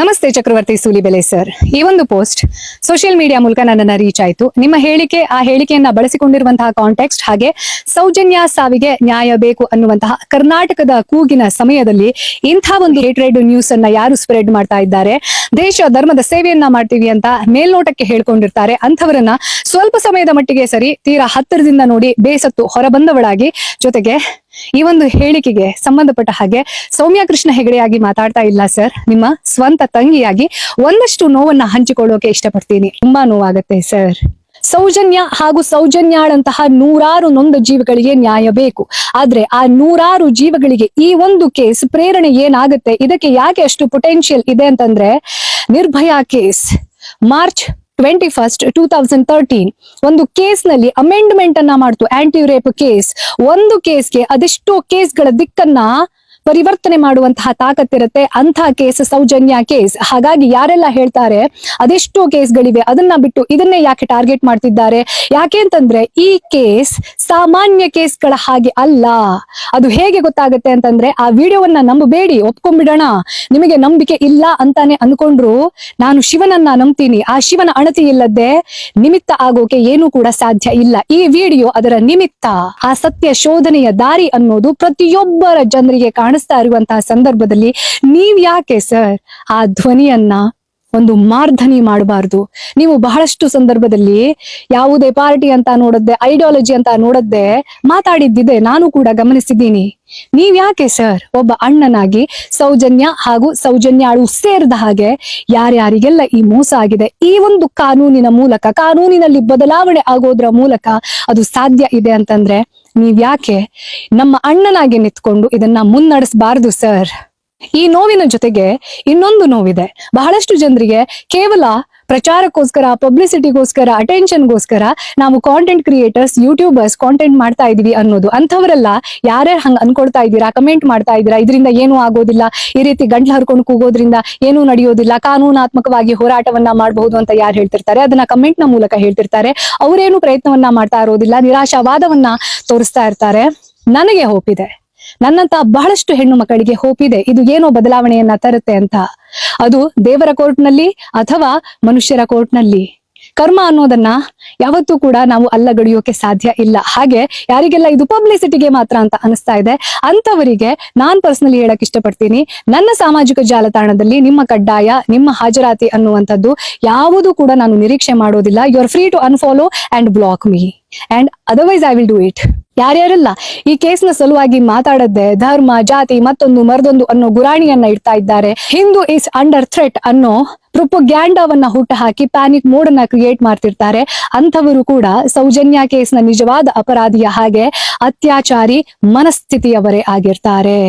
ನಮಸ್ತೆ ಚಕ್ರವರ್ತಿ ಸೂಲಿಬೆಲೆ ಸರ್. ಈ ಒಂದು ಪೋಸ್ಟ್ ಸೋಷಿಯಲ್ ಮೀಡಿಯಾ ಮೂಲಕ ನನ್ನನ್ನು ರೀಚ್ ಆಯಿತು. ನಿಮ್ಮ ಹೇಳಿಕೆ, ಆ ಹೇಳಿಕೆಯನ್ನ ಬಳಸಿಕೊಂಡಿರುವಂತಹ ಕಾಂಟೆಕ್ಸ್ಟ್ ಹಾಗೆ ಸೌಜನ್ಯ ಸಾವಿಗೆ ನ್ಯಾಯ ಬೇಕು ಅನ್ನುವಂತಹ ಕರ್ನಾಟಕದ ಕೂಗಿನ ಸಮಯದಲ್ಲಿ ಇಂಥ ಒಂದು ಹೇಟ್ರೆಡ್ ನ್ಯೂಸ್ ಅನ್ನ ಯಾರು ಸ್ಪ್ರೆಡ್ ಮಾಡ್ತಾ ಇದ್ದಾರೆ? ದೇಶ ಧರ್ಮದ ಸೇವೆಯನ್ನ ಮಾಡ್ತೀವಿ ಅಂತ ಮೇಲ್ನೋಟಕ್ಕೆ ಹೇಳ್ಕೊಂಡಿರ್ತಾರೆ. ಅಂಥವರನ್ನ ಸ್ವಲ್ಪ ಸಮಯದ ಮಟ್ಟಿಗೆ ಸರಿ, ತೀರಾ ಹತ್ತಿರದಿಂದ ನೋಡಿ ಬೇಸತ್ತು ಹೊರಬಂದವಳಾಗಿ ಜೊತೆಗೆ ಈ ಒಂದು ಹೇಳಿಕೆಗೆ ಸಂಬಂಧಪಟ್ಟ ಹಾಗೆ ಸೌಮ್ಯ ಕೃಷ್ಣ ಹೆಗಡೆಯಾಗಿ ಮಾತಾಡ್ತಾ ಇಲ್ಲ ಸರ್ ನಿಮ್ಮ ಸ್ವಂತ ತಂಗಿಯಾಗಿ ಒಂದಷ್ಟು ನೋವನ್ನ ಹಂಚಿಕೊಳ್ಳೋಕೆ ಇಷ್ಟಪಡ್ತೀನಿ. ತುಂಬಾ ನೋವಾಗತ್ತೆ ಸರ್ ಸೌಜನ್ಯ ಹಾಗೂ ಸೌಜನ್ಯಾಳಂತಹ ನೂರಾರು ನೊಂದ ಜೀವಗಳಿಗೆ ನ್ಯಾಯ ಬೇಕು. ಆದ್ರೆ ಆ ನೂರಾರು ಜೀವಗಳಿಗೆ ಈ ಒಂದು ಕೇಸ್ ಪ್ರೇರಣೆ ಏನಾಗುತ್ತೆ, ಇದಕ್ಕೆ ಯಾಕೆ ಅಷ್ಟು ಪೊಟೆನ್ಶಿಯಲ್ ಇದೆ ಅಂತಂದ್ರೆ Nirbhaya case. March twenty first two thousand thirteen ಒಂದು ಕೇಸ್ನಲ್ಲಿ ಅಮೆಂಡ್ಮೆಂಟ್ ಅನ್ನ ಮಾಡ್ತು ಆಂಟಿ ರೇಪ್ ಕೇಸ್ ಒಂದು ಕೇಸ್ಗೆ ಅದೆಷ್ಟೋ ಕೇಸ್ಗಳ ದಿಕ್ಕನ್ನ ಪರಿವರ್ತನೆ ಮಾಡುವಂತಹ ತಾಕತ್ತಿರುತ್ತೆ ಅಂತ ಕೇಸ್, ಸೌಜನ್ಯ ಕೇಸ್. ಹಾಗಾಗಿ ಯಾರೆಲ್ಲ ಹೇಳ್ತಾರೆ, ಅದೆಷ್ಟೋ ಕೇಸ್ಗಳಿವೆ. ಅದನ್ನ ಬಿಟ್ಟು ಇದನ್ನೇ ಯಾಕೆ ಟಾರ್ಗೆಟ್ ಮಾಡ್ತಿದ್ದಾರೆ? ಯಾಕೆ ಅಂತಂದ್ರೆ, ಈ ಕೇಸ್ ಸಾಮಾನ್ಯ ಕೇಸ್ಗಳ ಹಾಗೆ ಅಲ್ಲ. ಅದು ಹೇಗೆ ಗೊತ್ತಾಗುತ್ತೆ ಅಂತಂದ್ರೆ, ಆ ವಿಡಿಯೋವನ್ನ ನಂಬಬೇಡಿ. ಒಪ್ಕೊಂಡ್ಬಿಡೋಣ. ನಿಮಗೆ ನಂಬಿಕೆ ಇಲ್ಲ ಅಂತಾನೆ ಅನ್ಕೊಂಡ್ರು, ನಾನು ಶಿವನನ್ನ ನಂಬ್ತೀನಿ. ಆ ಶಿವನ ಅಣತಿ ಇಲ್ಲದೆ ನಿಮಿತ್ತ ಆಗೋಕೆ ಏನೂ ಕೂಡ ಸಾಧ್ಯ ಇಲ್ಲ. ಈ ವಿಡಿಯೋ ಅದರ ನಿಮಿತ್ತ, ಆ ಸತ್ಯ ಶೋಧನೆಯ ದಾರಿ ಅನ್ನೋದು ಪ್ರತಿಯೊಬ್ಬರ ಜನರಿಗೆ ಕಾಣಿಸ್ತಾ ಇರುವಂತಹ ಸಂದರ್ಭದಲ್ಲಿ ನೀವ್ ಯಾಕೆ ಸರ್ ಆ ಧ್ವನಿಯನ್ನ ಒಂದು ಮಾರ್ಧನಿ ಮಾಡಬಾರ್ದು? ನೀವು ಬಹಳಷ್ಟು ಸಂದರ್ಭದಲ್ಲಿ ಯಾವುದೇ ಪಾರ್ಟಿ ಅಂತ ನೋಡದ್ದೆ, ಐಡಿಯಾಲಜಿ ಅಂತ ನೋಡದ್ದೆ ಮಾತಾಡಿದ್ದಿದೆ, ನಾನು ಕೂಡ ಗಮನಿಸಿದ್ದೀನಿ. ನೀವ್ ಯಾಕೆ ಸರ್ ಒಬ್ಬ ಅಣ್ಣನಾಗಿ ಸೌಜನ್ಯ ಹಾಗೂ ಸೌಜನ್ಯಾಳು ಸೇರಿದ ಹಾಗೆ ಯಾರ್ಯಾರಿಗೆಲ್ಲ ಈ ಮೋಸ ಆಗಿದೆ, ಈ ಒಂದು ಕಾನೂನಿನ ಮೂಲಕ, ಕಾನೂನಿನಲ್ಲಿ ಬದಲಾವಣೆ ಆಗೋದ್ರ ಮೂಲಕ ಅದು ಸಾಧ್ಯ ಇದೆ ಅಂತಂದ್ರೆ ನೀವ್ ಯಾಕೆ ನಮ್ಮ ಅಣ್ಣನಾಗಿ ನಿಂತ್ಕೊಂಡು ಇದನ್ನ ಮುನ್ನಡೆಸಬಾರದು, ಸರ್? ಈ ನೋವಿನ ಜೊತೆಗೆ ಇನ್ನೊಂದು ನೋವಿದೆ. ಬಹಳಷ್ಟು ಜನರಿಗೆ ಕೇವಲ ಪ್ರಚಾರಕ್ಕೋಸ್ಕರ ಪಬ್ಲಿಸಿಟಿಗೋಸ್ಕರ ಅಟೆನ್ಷನ್ಗೋಸ್ಕರ ನಾವು ಕಾಂಟೆಂಟ್ ಕ್ರಿಯೇಟರ್ಸ್ ಯೂಟ್ಯೂಬರ್ಸ್ ಕಾಂಟೆಂಟ್ ಮಾಡ್ತಾ ಇದೀವಿ ಅನ್ನೋದು ಅಂಥವರೆಲ್ಲ ಯಾರ್ಯಾರು ಹಂಗೆ ಅನ್ಕೊಳ್ತಾ ಇದ್ದೀರಾ ಕಮೆಂಟ್ ಮಾಡ್ತಾ ಇದ್ದೀರಾ, ಇದರಿಂದ ಏನೂ ಆಗೋದಿಲ್ಲ. ಈ ರೀತಿ ಗಂಟ್ಲು ಹರ್ಕೊಂಡು ಕೂಗೋದ್ರಿಂದ ಏನೂ ನಡೆಯೋದಿಲ್ಲ. ಕಾನೂನಾತ್ಮಕವಾಗಿ ಹೋರಾಟವನ್ನ ಮಾಡಬಹುದು ಅಂತ ಯಾರು ಹೇಳ್ತಿರ್ತಾರೆ, ಅದನ್ನ ಕಮೆಂಟ್ನ ಮೂಲಕ ಹೇಳ್ತಿರ್ತಾರೆ. ಅವರೇನು ಪ್ರಯತ್ನವನ್ನ ಮಾಡ್ತಾ ಇರೋದಿಲ್ಲ, ನಿರಾಶಾವಾದವನ್ನ ತೋರಿಸ್ತಾ ಇರ್ತಾರೆ. ನನಗೆ ಹೋಪ್ ಇದೆ. ನನ್ನಂತ ಬಹಳಷ್ಟು ಹೆಣ್ಣು ಮಕ್ಕಳಿಗೆ ಹೋಪ್ ಇದೆ ಇದು ಏನೋ ಬದಲಾವಣೆಯನ್ನ ತರುತ್ತೆ ಅಂತ. ಅದು ದೇವರ ಕೋರ್ಟ್ನಲ್ಲಿ ಅಥವಾ ಮನುಷ್ಯರ ಕೋರ್ಟ್ನಲ್ಲಿ. ಕರ್ಮ ಅನ್ನೋದನ್ನ ಯಾವತ್ತೂ ಕೂಡ ನಾವು ಅಲ್ಲಗಡಿಯೋಕೆ ಸಾಧ್ಯ ಇಲ್ಲ. ಹಾಗೆ ಯಾರಿಗೆಲ್ಲ ಇದು ಪಬ್ಲಿಸಿಟಿಗೆ ಮಾತ್ರ ಅಂತ ಅನಿಸ್ತಾ ಇದೆ ಅಂತವರಿಗೆ ನಾನ್ ಪರ್ಸನಲಿ ಹೇಳಕ್ ಇಷ್ಟಪಡ್ತೀನಿ. ನನ್ನ ಸಾಮಾಜಿಕ ಜಾಲತಾಣದಲ್ಲಿ ನಿಮ್ಮ ಕಡ್ಡಾಯ, ನಿಮ್ಮ ಹಾಜರಾತಿ ಅನ್ನುವಂಥದ್ದು ಯಾವುದು ಕೂಡ ನಾನು ನಿರೀಕ್ಷೆ ಮಾಡೋದಿಲ್ಲ. You are free to unfollow and block me and otherwise I will do it ಯಾರ್ಯಾರೆಲ್ಲ ಈ ಕೇಸ್ನ ಸಲುವಾಗಿ ಮಾತಾಡದ್ದೆ ಧರ್ಮ, ಜಾತಿ ಮತ್ತೊಂದು ಮರದೊಂದು ಅನ್ನೋ ಗುರಾಣಿಯನ್ನ ಇಡ್ತಾ ಇದ್ದಾರೆ ಹಿಂದೂ ಇಸ್ ಅಂಡರ್ ಥ್ರೆಟ್ ಅನ್ನೋ ಪ್ರೊಪೊಗ್ಯಾಂಡವನ್ನ ಹುಟ್ಟು ಹಾಕಿ ಪ್ಯಾನಿಕ್ ಮೋಡ್ ಅನ್ನ ಕ್ರಿಯೇಟ್ ಮಾಡ್ತಿರ್ತಾರೆ. ಅಂಥವರು ಕೂಡ ಸೌಜನ್ಯ ಕೇಸ್ನ ನಿಜವಾದ ಅಪರಾಧಿಯ ಹಾಗೆ ಅತ್ಯಾಚಾರಿ ಮನಸ್ಥಿತಿಯವರೇ ಆಗಿರ್ತಾರೆ.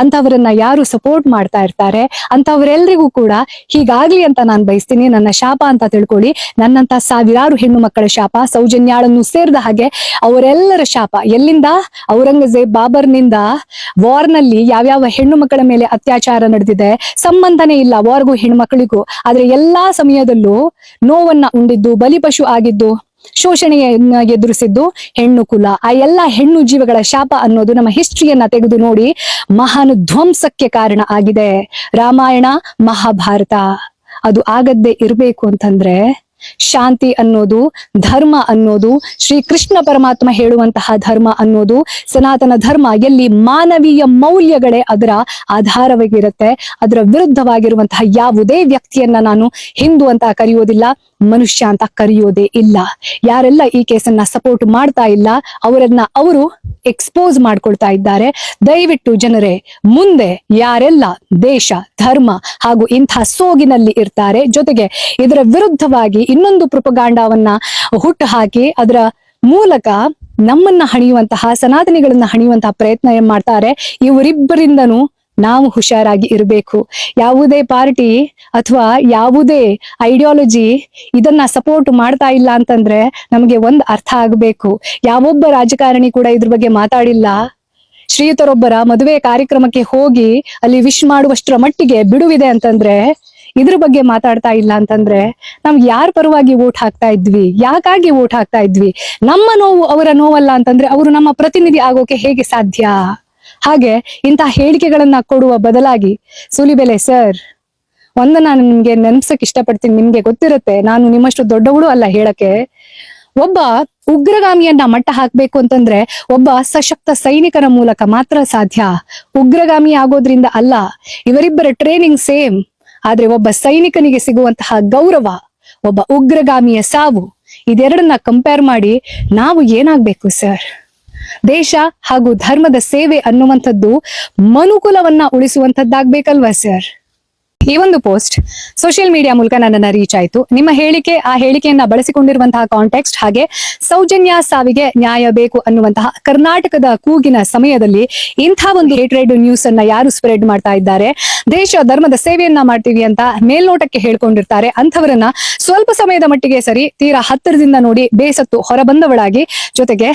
ಅಂಥವರನ್ನ ಯಾರು ಸಪೋರ್ಟ್ ಮಾಡ್ತಾ ಇರ್ತಾರೆ ಅಂತವರೆಲ್ಲರಿಗೂ ಕೂಡ ಹೀಗಾಗ್ಲಿ ಅಂತ ನಾನು ಬಯಸ್ತೀನಿ, ನನ್ನ ಶಾಪ ಅಂತ ತಿಳ್ಕೊಳ್ಳಿ. ನನ್ನಂತ ಸಾವಿರಾರು ಹೆಣ್ಣು ಮಕ್ಕಳ ಶಾಪ, ಸೌಜನ್ಯಾಳನ್ನು ಸೇರಿದ ಹಾಗೆ ಅವರೆಲ್ಲರ ಶಾಪ. ಎಲ್ಲಿಂದ? ಔರಂಗಜೇಬ್ ಬಾಬರ್ನಿಂದ ವಾರ್ನಲ್ಲಿ ಯಾವ್ಯಾವ ಹೆಣ್ಣು ಮಕ್ಕಳ ಮೇಲೆ ಅತ್ಯಾಚಾರ ನಡೆದಿದೆ ಸಂಬಂಧನೇ ಇಲ್ಲ ವಾರ್ಗೂ ಹೆಣ್ಣು ಮಕ್ಕಳಿಗೂ. ಆದ್ರೆ ಎಲ್ಲಾ ಸಮಯದಲ್ಲೂ ನೋವನ್ನ ಉಂಡಿದ್ದು ಬಲಿಪಶು ಆಗಿದ್ದು ಶೋಷಣೆಯನ್ನ ಎದುರಿಸಿದ್ದು ಹೆಣ್ಣು ಕುಲ. ಆ ಎಲ್ಲ ಹೆಣ್ಣು ಜೀವಗಳ ಶಾಪ ಅನ್ನೋದು ನಮ್ಮ ಹಿಸ್ಟ್ರಿಯನ್ನ ತೆಗೆದು ನೋಡಿ ಮಹಾನ್ ಧ್ವಂಸಕ್ಕೆ ಕಾರಣ ಆಗಿದೆ. ರಾಮಾಯಣ, ಮಹಾಭಾರತ. ಅದು ಆಗದ್ದೇ ಇರಬೇಕು ಅಂತಂದ್ರೆ ಶಾಂತಿ ಅನ್ನೋದು, ಧರ್ಮ ಅನ್ನೋದು ಶ್ರೀ ಕೃಷ್ಣ ಪರಮಾತ್ಮ ಹೇಳುವಂತಹ ಧರ್ಮ ಅನ್ನೋದು, ಸನಾತನ ಧರ್ಮ ಎಲ್ಲಿ ಮಾನವೀಯ ಮೌಲ್ಯಗಳೇ ಅದರ ಆಧಾರವಾಗಿರುತ್ತೆ, ಅದರ ವಿರುದ್ಧವಾಗಿರುವಂತಹ ಯಾವುದೇ ವ್ಯಕ್ತಿಯನ್ನ ನಾನು ಹಿಂದೂ ಅಂತ ಕರೆಯೋದಿಲ್ಲ, ಮನುಷ್ಯ ಅಂತ ಕರೆಯೋದೇ ಇಲ್ಲ. ಯಾರೆಲ್ಲ ಈ ಕೇಸನ್ನ ಸಪೋರ್ಟ್ ಮಾಡ್ತಾ ಇಲ್ಲ, ಅವರನ್ನ ಅವರು ಎಕ್ಸ್ಪೋಸ್ ಮಾಡ್ಕೊಳ್ತಾ ಇದ್ದಾರೆ. ದಯವಿಟ್ಟು ಜನರೇ, ಮುಂದೆ ಯಾರೆಲ್ಲ ದೇಶ, ಧರ್ಮ ಹಾಗೂ ಇಂಥ ಸೋಗಿನಲ್ಲಿ ಇರ್ತಾರೆ, ಜೊತೆಗೆ ಇದರ ವಿರುದ್ಧವಾಗಿ ಇನ್ನೊಂದು ಪ್ರಪಗಾಂಡವನ್ನ ಹುಟ್ಟು ಹಾಕಿ ಅದರ ಮೂಲಕ ನಮ್ಮನ್ನ ಹಣಿಯುವಂತಹ, ಸನಾತನಿಗಳನ್ನ ಹಣಿಯುವಂತಹ ಪ್ರಯತ್ನ ಏನ್ ಮಾಡ್ತಾರೆ, ಇವರಿಬ್ಬರಿಂದನೂ ನಾವು ಹುಷಾರಾಗಿ ಇರಬೇಕು. ಯಾವುದೇ ಪಾರ್ಟಿ ಅಥವಾ ಯಾವುದೇ ಐಡಿಯಾಲಜಿ ಇದನ್ನ ಸಪೋರ್ಟ್ ಮಾಡ್ತಾ ಇಲ್ಲ ಅಂತಂದ್ರೆ ನಮಗೆ ಒಂದ್ ಅರ್ಥ ಆಗಬೇಕು. ಯಾವೊಬ್ಬ ರಾಜಕಾರಣಿ ಕೂಡ ಇದ್ರ ಬಗ್ಗೆ ಮಾತಾಡಿಲ್ಲ. ಶ್ರೀಯುತರೊಬ್ಬರ ಮದುವೆ ಕಾರ್ಯಕ್ರಮಕ್ಕೆ ಹೋಗಿ ಅಲ್ಲಿ ವಿಶ್ ಮಾಡುವಷ್ಟರ ಮಟ್ಟಿಗೆ ಬಿಡುವಿದೆ ಅಂತಂದ್ರೆ ಇದ್ರ ಬಗ್ಗೆ ಮಾತಾಡ್ತಾ ಇಲ್ಲ ಅಂತಂದ್ರೆ ನಮ್ಗೆ ಯಾರ ಪರವಾಗಿ ಓಟ್ ಹಾಕ್ತಾ ಇದ್ವಿ? ಯಾಕಾಗಿ ಓಟ್ ಹಾಕ್ತಾ ಇದ್ವಿ? ನಮ್ಮ ನೋವು ಅವರ ನೋವಲ್ಲ ಅಂತಂದ್ರೆ ಅವರು ನಮ್ಮ ಪ್ರತಿನಿಧಿ ಆಗೋಕೆ ಹೇಗೆ ಸಾಧ್ಯ? ಹಾಗೆ ಇಂತಹ ಹೇಳಿಕೆಗಳನ್ನ ಕೊಡುವ ಬದಲಾಗಿ ಸುಲಿಬೆಲೆ ಸರ್, ಒಂದು ನಾನು ನಿಮ್ಗೆ ನೆನ್ಸಕ್ ಇಷ್ಟಪಡ್ತೀನಿ, ನಿಮ್ಗೆ ಗೊತ್ತಿರುತ್ತೆ, ನಾನು ನಿಮ್ಮಷ್ಟು ದೊಡ್ಡವಳು ಅಲ್ಲ ಹೇಳಕ್ಕೆ. ಒಬ್ಬ ಉಗ್ರಗಾಮಿಯನ್ನ ಮಟ್ಟ ಹಾಕ್ಬೇಕು ಅಂತಂದ್ರೆ ಒಬ್ಬ ಸಶಕ್ತ ಸೈನಿಕರ ಮೂಲಕ ಮಾತ್ರ ಸಾಧ್ಯ. ಉಗ್ರಗಾಮಿ ಆಗೋದ್ರಿಂದ ಅಲ್ಲ, ಇವರಿಬ್ಬರ ಟ್ರೈನಿಂಗ್ ಸೇಮ್ ಆದ್ರೆ ಒಬ್ಬ ಸೈನಿಕನಿಗೆ ಸಿಗುವಂತಹ ಗೌರವ, ಒಬ್ಬ ಉಗ್ರಗಾಮಿಯ ಸಾವು, ಇದೆರಡನ್ನ ಕಂಪೇರ್ ಮಾಡಿ ನಾವು ಏನಾಗ್ಬೇಕು ಸರ್ ದೇಶ ಹಾಗೂ ಧರ್ಮದ ಸೇವೆ ಅನ್ನುವಂಥದ್ದು ಮನುಕುಲವನ್ನ ಉಳಿಸುವಂಥದ್ದಾಗ್ಬೇಕಲ್ವಾ ಸರ್ ಈ ಒಂದು ಪೋಸ್ಟ್ ಸೋಷಿಯಲ್ ಮೀಡಿಯಾ ಮೂಲಕ ನನ್ನನ್ನ ರೀಚ್ ಆಯಿತು. ನಿಮ್ಮ ಹೇಳಿಕೆ, ಆ ಹೇಳಿಕೆಯನ್ನ ಬಳಸಿಕೊಂಡಿರುವಂತಹ ಕಾಂಟೆಕ್ಸ್ಟ್ ಹಾಗೆ ಸೌಜನ್ಯ ಸಾವಿಗೆ ನ್ಯಾಯ ಬೇಕು ಅನ್ನುವಂತಹ ಕರ್ನಾಟಕದ ಕೂಗಿನ ಸಮಯದಲ್ಲಿ ಇಂಥ ಒಂದು ಹೇಟ್ರೆಡ್ ನ್ಯೂಸ್ ಅನ್ನ ಯಾರು ಸ್ಪ್ರೆಡ್ ಮಾಡ್ತಾ ಇದ್ದಾರೆ? ದೇಶ ಧರ್ಮದ ಸೇವೆಯನ್ನ ಮಾಡ್ತೀವಿ ಅಂತ ಮೇಲ್ನೋಟಕ್ಕೆ ಹೇಳ್ಕೊಂಡಿರ್ತಾರೆ. ಅಂಥವರನ್ನ ಸ್ವಲ್ಪ ಸಮಯದ ಮಟ್ಟಿಗೆ ಸರಿ, ತೀರಾ ಹತ್ತಿರದಿಂದ ನೋಡಿ ಬೇಸತ್ತು ಹೊರಬಂದವಳಾಗಿ ಜೊತೆಗೆ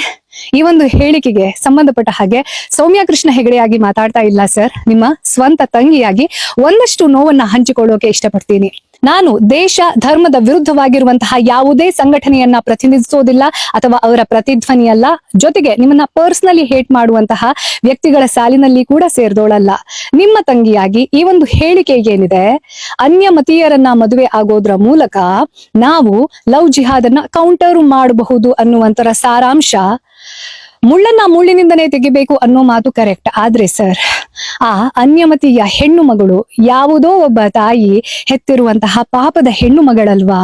ಈ ಒಂದು ಹೇಳಿಕೆಗೆ ಸಂಬಂಧಪಟ್ಟ ಹಾಗೆ ಸೌಮ್ಯ ಕೃಷ್ಣ ಹೆಗಡೆಯಾಗಿ ಮಾತಾಡ್ತಾ ಇಲ್ಲ, ಸರ್. ನಿಮ್ಮ ಸ್ವಂತ ತಂಗಿಯಾಗಿ ಒಂದಷ್ಟು ನೋವನ್ನ ಹಂಚಿಕೊಳ್ಳೋಕೆ ಇಷ್ಟಪಡ್ತೀನಿ. ನಾನು ದೇಶ, ಧರ್ಮದ ವಿರುದ್ಧವಾಗಿರುವಂತಹ ಯಾವುದೇ ಸಂಘಟನೆಯನ್ನ ಪ್ರತಿನಿಧಿಸೋದಿಲ್ಲ ಅಥವಾ ಅವರ ಪ್ರತಿಧ್ವನಿಯಲ್ಲ ಜೊತೆಗೆ ನಿಮ್ಮನ್ನ ಪರ್ಸನಲಿ ಹೇಟ್ ಮಾಡುವಂತಹ ವ್ಯಕ್ತಿಗಳ ಸಾಲಿನಲ್ಲಿ ಕೂಡ ಸೇರ್ದೋಳಲ್ಲ. ನಿಮ್ಮ ತಂಗಿಯಾಗಿ ಈ ಒಂದು ಹೇಳಿಕೆ ಏನಿದೆ? ಅನ್ಯ ಮತೀಯರನ್ನ ಮದುವೆ ಆಗೋದ್ರ ಮೂಲಕ ನಾವು ಲವ್ ಜಿಹಾದ್ ಅನ್ನ ಕೌಂಟರ್ ಮಾಡಬಹುದು ಅನ್ನುವಂತರ ಸಾರಾಂಶ ಮುಳ್ಳನ್ನ ಮುಳ್ಳಿನಿಂದನೇ ತೆಗಿಬೇಕು ಅನ್ನೋ ಮಾತು ಕರೆಕ್ಟ್ ಆದ್ರೆ ಸರ್ ಆ ಅನ್ಯಮತಿಯ ಹೆಣ್ಣು ಮಗಳು ಯಾವುದೋ ಒಬ್ಬ ತಾಯಿ ಹೆತ್ತಿರುವಂತಹ ಪಾಪದ ಹೆಣ್ಣು ಮಗಳಲ್ವಾ?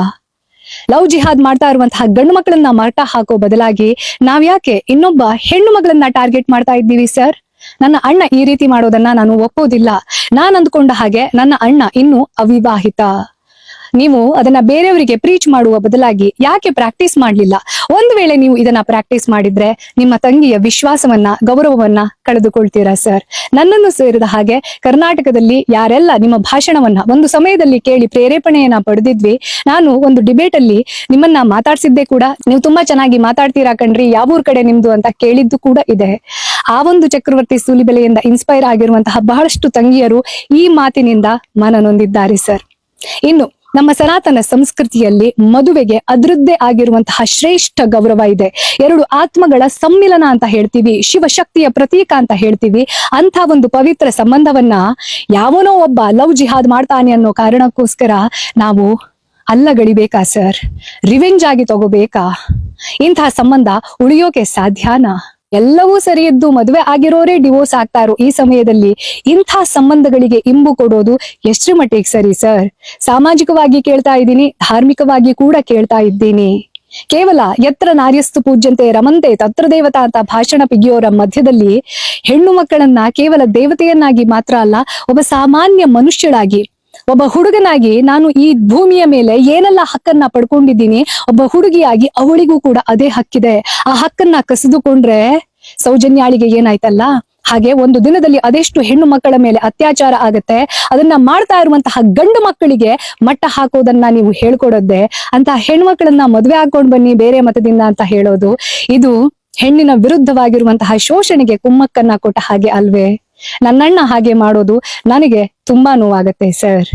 ಲವ್ ಜಿಹಾದ್ ಮಾಡ್ತಾ ಇರುವಂತಹ ಗಂಡು ಮಕ್ಕಳನ್ನ ಮರಟ ಹಾಕೋ ಬದಲಾಗಿ ನಾವ್ಯಾಕೆ ಇನ್ನೊಬ್ಬ ಹೆಣ್ಣು ಮಗಳನ್ನ ಟಾರ್ಗೆಟ್ ಮಾಡ್ತಾ ಇದ್ದೀವಿ ಸರ್ ನನ್ನ ಅಣ್ಣ ಈ ರೀತಿ ಮಾಡೋದನ್ನ ನಾನು ಒಪ್ಪೋದಿಲ್ಲ. ನಾನ್ ಅಂದ್ಕೊಂಡ ಹಾಗೆ ನನ್ನ ಅಣ್ಣ ಇನ್ನು ಅವಿವಾಹಿತ. ನೀವು ಅದನ್ನ ಬೇರೆಯವರಿಗೆ ಪ್ರೀಚ್ ಮಾಡುವ ಬದಲಾಗಿ ಯಾಕೆ ಪ್ರಾಕ್ಟೀಸ್ ಮಾಡಲಿಲ್ಲ? ಒಂದು ವೇಳೆ ನೀವು ಇದನ್ನ ಪ್ರಾಕ್ಟೀಸ್ ಮಾಡಿದ್ರೆ ನಿಮ್ಮ ತಂಗಿಯ ವಿಶ್ವಾಸವನ್ನ, ಗೌರವವನ್ನ ಕಳೆದುಕೊಳ್ತೀರಾ ಸರ್ ನನ್ನನ್ನು ಸೇರಿದ ಹಾಗೆ ಕರ್ನಾಟಕದಲ್ಲಿ ಯಾರೆಲ್ಲ ನಿಮ್ಮ ಭಾಷಣವನ್ನ ಒಂದು ಸಮಯದಲ್ಲಿ ಕೇಳಿ ಪ್ರೇರೇಪಣೆಯನ್ನ ಪಡೆದಿದ್ವಿ, ನಾನು ಒಂದು ಡಿಬೇಟ್ ಅಲ್ಲಿ ನಿಮ್ಮನ್ನ ಮಾತಾಡ್ಸಿದ್ದೆ ಕೂಡ. ನೀವು ತುಂಬಾ ಚೆನ್ನಾಗಿ ಮಾತಾಡ್ತೀರಾ ಕಣ್ರಿ ಯಾವೂರ್ ಕಡೆ ನಿಮ್ದು ಅಂತ ಕೇಳಿದ್ದು ಕೂಡ ಇದೆ. ಆ ಒಂದು ಚಕ್ರವರ್ತಿ ಸೂಲಿಬೆಲೆಯಿಂದ ಇನ್ಸ್ಪೈರ್ ಆಗಿರುವಂತಹ ಬಹಳಷ್ಟು ತಂಗಿಯರು ಈ ಮಾತಿನಿಂದ ಮನನೊಂದಿದ್ದಾರೆ ಸರ್ ಇನ್ನು ನಮ್ಮ ಸನಾತನ ಸಂಸ್ಕೃತಿಯಲ್ಲಿ ಮದುವೆಗೆ ಅದರದ್ದೇ ಆಗಿರುವಂತಹ ಶ್ರೇಷ್ಠ ಗೌರವ ಇದೆ. ಎರಡು ಆತ್ಮಗಳ ಸಮ್ಮಿಲನ ಅಂತ ಹೇಳ್ತೀವಿ, ಶಿವಶಕ್ತಿಯ ಪ್ರತೀಕ ಅಂತ ಹೇಳ್ತೀವಿ. ಅಂತ ಒಂದು ಪವಿತ್ರ ಸಂಬಂಧವನ್ನ ಯಾವನೋ ಒಬ್ಬ ಲವ್ ಜಿಹಾದ್ ಮಾಡ್ತಾನೆ ಅನ್ನೋ ಕಾರಣಕ್ಕೋಸ್ಕರ ನಾವು ಅಲ್ಲಗಳಿಬೇಕಾ ಸರ್? ರಿವೆಂಜ್ ಆಗಿ ತಗೋಬೇಕಾ? ಇಂತಹ ಸಂಬಂಧ ಉಳಿಯೋಕೆ ಸಾಧ್ಯನಾ? ಎಲ್ಲವೂ ಸರಿ ಇದ್ದು ಮದುವೆ ಆಗಿರೋರೇ ಡಿವೋರ್ಸ್ ಆಗ್ತಾರೋ ಈ ಸಮಯದಲ್ಲಿ ಇಂಥ ಸಂಬಂಧಗಳಿಗೆ ಇಂಬು ಕೊಡೋದು ಎಷ್ಟರ ಮಟ್ಟಿಗೆ ಸರಿ ಸರ್ ಸಾಮಾಜಿಕವಾಗಿ ಕೇಳ್ತಾ ಇದ್ದೀನಿ, ಧಾರ್ಮಿಕವಾಗಿ ಕೂಡ ಕೇಳ್ತಾ ಇದ್ದೀನಿ. ಕೇವಲ ಎತ್ರ ನಾರ್ಯಸ್ತು ಪೂಜ್ಯಂತೆ ರಮಂತೆ ತತ್ರ ದೇವತಾ ಅಂತ ಭಾಷಣ ಪಿಗಿಯೋರ ಮಧ್ಯದಲ್ಲಿ ಹೆಣ್ಣು ಮಕ್ಕಳನ್ನ ಕೇವಲ ದೇವತೆಯನ್ನಾಗಿ ಮಾತ್ರ ಅಲ್ಲ, ಒಬ್ಬ ಸಾಮಾನ್ಯ ಮನುಷ್ಯಳಾಗಿ ಒಬ್ಬ ಹುಡುಗನಾಗಿ ನಾನು ಈ ಭೂಮಿಯ ಮೇಲೆ ಏನೆಲ್ಲ ಹಕ್ಕನ್ನ ಪಡ್ಕೊಂಡಿದ್ದೀನಿ, ಒಬ್ಬ ಹುಡುಗಿಯಾಗಿ ಅವಳಿಗೂ ಕೂಡ ಅದೇ ಹಕ್ಕಿದೆ. ಆ ಹಕ್ಕನ್ನ ಕಸಿದುಕೊಂಡ್ರೆ ಸೌಜನ್ಯಾಳಿಗೆ ಏನಾಯ್ತಲ್ಲ? ಹಾಗೆ ಒಂದು ದಿನದಲ್ಲಿ ಅದೆಷ್ಟು ಹೆಣ್ಣು ಮಕ್ಕಳ ಮೇಲೆ ಅತ್ಯಾಚಾರ ಆಗತ್ತೆ, ಅದನ್ನ ಮಾಡ್ತಾ ಇರುವಂತಹ ಗಂಡು ಮಕ್ಕಳಿಗೆ ಮಟ್ಟ ಹಾಕೋದನ್ನ ನೀವು ಹೇಳ್ಕೊಡೋದೆ ಅಂತ ಹೆಣ್ಮಕ್ಳನ್ನ ಮದ್ವೆ ಹಾಕೊಂಡ್ ಬನ್ನಿ, ಬೇರೆ ಮತದಿಂದ ಅಂತ ಹೇಳೋದು. ಇದು ಹೆಣ್ಣಿನ ವಿರುದ್ಧವಾಗಿರುವಂತಹ ಶೋಷಣೆಗೆ ಕುಮ್ಮಕ್ಕನ್ನ ಕೊಟ್ಟ ಹಾಗೆ ಅಲ್ವೇ? ನನ್ನಣ್ಣ ಹಾಗೆ ಮಾಡೋದು ನನಗೆ ತುಂಬಾ ನೋವಾಗತ್ತೆ ಸರ್.